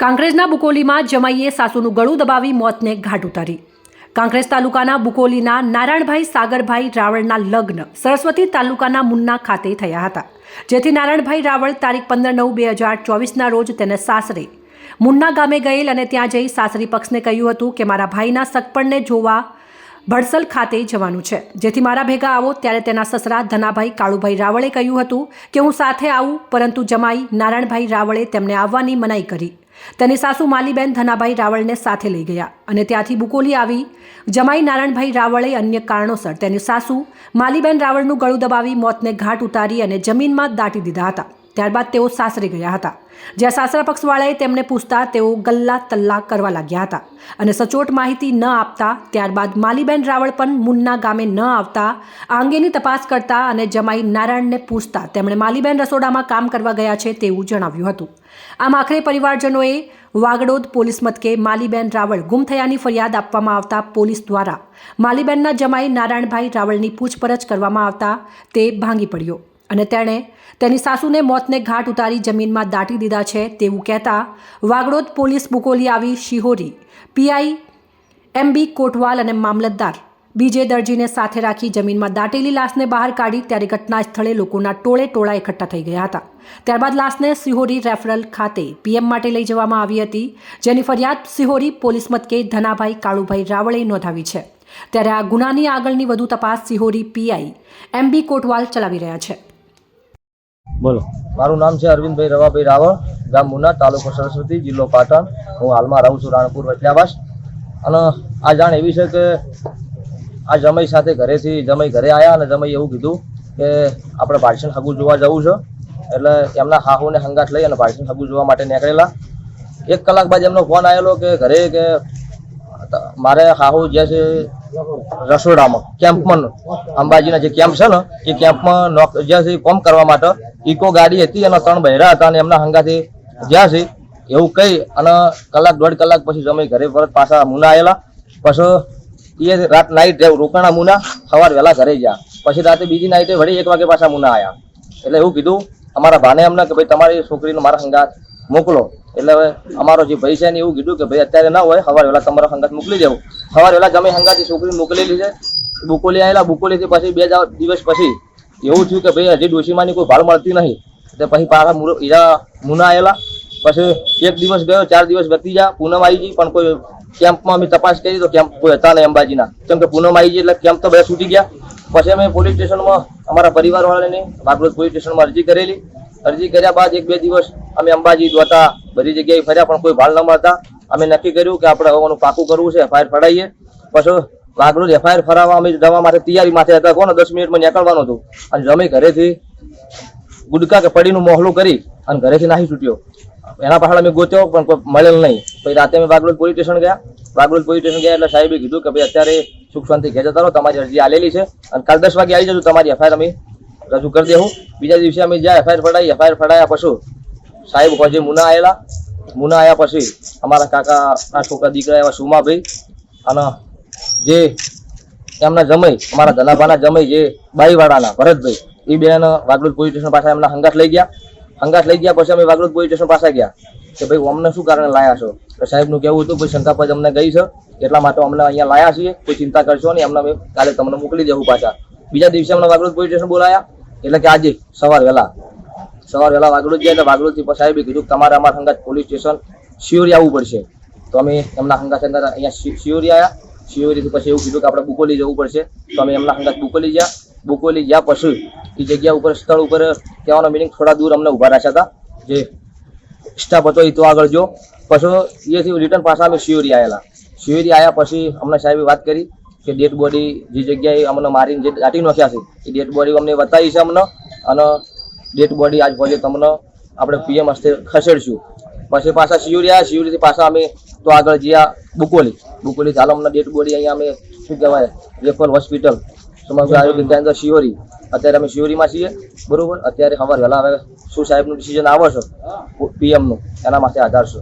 કાંકરેજના બુકોલીમાં જમાઈએ સાસુનું ગળું દબાવી મોતને ઘાટ ઉતારી. કાંકરેજ તાલુકાના બુકોલીના નારાયણભાઈ સાગરભાઈ રાવળના લગ્ન સરસ્વતી તાલુકાના મુન્ના ખાતે થયા હતા, જેથી નારાયણભાઈ રાવળ તારીખ પંદર નવ બે હજાર ચોવીસના રોજ તેને સાસરે, મુન્ના ગામે ગયેલ અને ત્યાં જઈ સાસરી પક્ષને કહ્યું હતું કે મારા ભાઈના સગપણને જોવા ભડસલ ખાતે જવાનું છે. જેથી મારા ભેગા આવો ત્યારે તેના સસરા ધનાભાઈ કાળુભાઈ રાવળે કહ્યું હતું કે હું સાથે આવું, પરંતુ જમાઈ નારાયણભાઈ રાવળે તેમને આવવાની મનાઈ કરી. તેની સાસુ માલીબેન ધનાભાઈ રાવળને સાથે લઈ ગયા અને ત્યાંથી બુકોલી આવી. જમાઈ નારાયણભાઈ રાવળે અન્ય કારણોસર તેની સાસુ માલીબેન રાવળનું ગળું દબાવી મોતને ઘાટ ઉતારી અને જમીનમાં દાટી દીધા હતા. ત્યારબાદ તેઓ સાસરે ગયા હતા. જ્યાં સાસરા પક્ષવાળાએ તેમને પૂછતા તેઓ ગલ્લા તલ્લા કરવા લાગ્યા હતા અને સચોટ માહિતી ન આપતા ત્યારબાદ માલીબેન રાવળ પણ મુન્ના ગામે ન આવતા આ અંગેની તપાસ કરતા અને જમાઈ નારાયણને પૂછતા તેમણે માલીબેન રસોડામાં કામ કરવા ગયા છે તેવું જણાવ્યું હતું. આમ આખરે પરિવારજનોએ વાગડોદ પોલીસ મથકે માલીબેન રાવળ ગુમ થયાની ફરિયાદ આપવામાં આવતા પોલીસ દ્વારા માલીબેનના જમાઈ નારાયણભાઈ રાવળની પૂછપરછ કરવામાં આવતા તે ભાંગી પડ્યો. અને તેણે તેની સાસુને મોતને ઘાટ ઉતારી જમીનમાં દાટી દીધા છે તેવું કહેતા વાગડોદ પોલીસ બુકોલી આવી શિહોરી, પીઆઈ એમ બી કોટવાલ અને મામલતદાર બીજે દરજીને સાથે રાખી જમીનમાં દાટેલી લાશને બહાર કાઢી ત્યારે ઘટના સ્થળે લોકોના ટોળે ટોળા એકઠા થઈ ગયા હતા. ત્યારબાદ લાશને સિહોરી રેફરલ ખાતે પીએમ માટે લઈ જવામાં આવી હતી, જેની ફરિયાદ સિહોરી પોલીસ મથકે ધનાભાઈ કાળુભાઈ રાવળે નોંધાવી છે. ત્યારે આ ગુનાની આગળની વધુ તપાસ સિહોરી પીઆઈ એમ બી કોટવાલ ચલાવી રહ્યા છે. બોલો. મારું નામ છે અરવિંદભાઈ રવાભાઈ રાવળ, ગામ મુના તાલુકો સરસ્વતી, જિલ્લો પાટણ. હું હાલમાં રહું છું રાણપુર વચલાવાસ અને આ જાણ એવી છે કે આ જમાઈ સાથે ઘરેથી જમાઈ ઘરે આવ્યા અને જમાઈ એવું કીધું કે આપણે ભાષણ હગું જોવા જવું છે. એટલે એમના હાહુને હંગાટ લઈ અને ભાષણ હગું જોવા માટે નીકળેલા. એક કલાક બાદ એમનો ફોન આવેલો કે ઘરે કે મારે હાહુ જે છે રસોડામાં, કેમ્પમાં, અંબાજીના જે કેમ્પ છે ને, એ કેમ્પમાં જ્યાં છે કોમ કરવા માટે ઇકો ગાડી હતી અને ત્રણ બહેરા હતા અને એમના હંગાથી જ્યાં છે એવું કહી અને કલાક દોઢ કલાક પછી જમી ઘરે પરત પાછા મુના આવેલા પછી એ રાત નાઈટ રોકાણા મુના સવાર વહેલા ઘરે ગયા. પછી રાતે બીજી નાઈટે વળી એક વાગે પાછા મુના આવ્યા એટલે એવું કીધું, અમારા ભાને એમને કે ભાઈ તમારી છોકરીને મારા હંગાત મોકલો. એટલે હવે અમારો જે ભાઈ છે ને એવું કીધું કે ભાઈ, અત્યારે ના હોય, સવારે વહેલા તમારા સંગત મોકલી દેવું. સવારે વહેલા જમી સંગાથી છોકરી મોકલેલી છે બુકોલી આવેલા બુકોલીથી પછી બે ચાર દિવસ પછી એવું થયું કે ભાઈ, હજી ડોશીમાની કોઈ ભાળ મળતી નહીં. એટલે પછી પાછા ઈરા મુના આવેલા પછી એક દિવસ ગયો, ચાર દિવસ વતી જા, પૂનમ આવી ગઈ, પણ કોઈ કેમ્પમાં અમે તપાસ કરી તો કેમ્પ કોઈ હતા નહીં અંબાજીના. કેમ કે પૂનમ આવી ગઈ એટલે કેમ્પ તો બધા છૂટી ગયા. પછી અમે પોલીસ સ્ટેશનમાં અમારા પરિવારવાળાને વાઘરોજ પોલીસ સ્ટેશનમાં અરજી કરેલી. અરજી કર્યા બાદ એક બે દિવસ અમે અંબાજી દોતા બધી જગ્યાએ ફર્યા, પણ કોઈ ભાળ ન મળતા. અમે નક્કી કર્યું કે આપણે હવાનું પાકું કરવું છે એફઆઈઆર ફડાઈએ પછી વાઘરોજ એફઆઈઆર ફરાવવા અમે જવા માટે તૈયારી માથે હતા. કોને દસ મિનિટમાં નીકળવાનું હતું? અને અમે ઘરેથી ગુડકા કે પડીનું મોહલું કરી અને ઘરેથી નાહી છૂટ્યો. એના પાછળ અમે ગોત્યો, પણ મળેલ નહીં. પછી રાતે અમે બાગરોજ પોલીસ સ્ટેશન ગયા. બાગરોજ પોલીસ સ્ટેશન ગયા એટલે સાહેબે કીધું કે ભાઈ, અત્યારે સુખ શાંતિ ઘેર જતા રહો, તમારી અરજી આલેલી છે. અને કાલ દસ વાગે આવી જજો તમારી એફઆઈઆર અમે રજૂ કરી દેવું બીજા દિવસે અમે જ્યાં એફઆઈઆર ફડાઈ એફઆઈઆર ફડાયા પછી સાહેબ પછી મુના આવેલા મુના આવ્યા પછી અમારા કાકા છોકરા દીકરા એવા સુમાભાઈ અને જે એમના જમઈ, અમારા ધનાભાના જમઈ જે બાઈવાડાના ભરતભાઈ, એ બેન વાગડોદ પોલીસ સ્ટેશન પાસે એમના હંગાત લઈ ગયા. હંગાત લઈ ગયા પછી અમે વાગડોદ પોલીસ સ્ટેશન પાસે ગયા. કે ભાઈ અમને શું કારણે લાયા છો? તો સાહેબનું કહેવું હતું, ભાઈ શંકાપદ અમને ગઈ છે, એટલા માટે અમને અહીંયા લાયા છીએ. કોઈ ચિંતા કરશો નહીં, અમને કાલે તમને મોકલી દેવું પાછા. બીજા દિવસે અમને વાગડોદ પોલીસ સ્ટેશન બોલાયા. એટલે કે આજે સવાર વહેલા સવાર વહેલા વાગડું ગયા તો વાગડુંથી પછી સાહેબે કીધું તમારે અમારા સંગાત પોલીસ સ્ટેશન શિયોરી આવવું પડશે. તો અમે એમના સંગાત સંગાત અહીંયા શિયોરી આવ્યા શિયોરીથી પછી એવું કીધું કે આપણે બુકોલી જવું પડશે. તો અમે એમના સંગાત બુકોલી ગયા. બુકોલી ગયા પછી એ જગ્યા ઉપર, સ્થળ ઉપર કહેવાનો મિનિંગ થોડા દૂર અમને ઊભા રાખ્યા હતા. જે સ્ટાફ હતો એ તો આગળ જો પછી એથી રિટર્ન પાછા અમે શિયોરી આવેલા શિયોરી આવ્યા પછી અમને સાહેબે વાત કરી કે ડેડ બોડી જે જગ્યાએ અમને મારીને જે દાટી નાખ્યા છે, એ ડેડ બોડી અમને બતાવી છે અમને. અને ડેડ બોડી આજ પછી તમને આપણે પીએમ હસ્તે ખસેડશું. પછી પાછા શિયુરી આવ્યા. શિયોરીથી પાછા અમે તો આગળ જ્યાં બુકોલી. બુકોલી ચાલો અમને ડેડ બોડી અહીંયા અમે, શું કહેવાય રેફર હોસ્પિટલ સમગ્ર આરોગ્ય કેન્દ્ર શિયોરી. અત્યારે અમે શિયોરીમાં છીએ, બરોબર? અત્યારે અમારે વહેલા હવે શું સાહેબનું ડિસિઝન આવે પીએમનું એના માટે આધાર છે.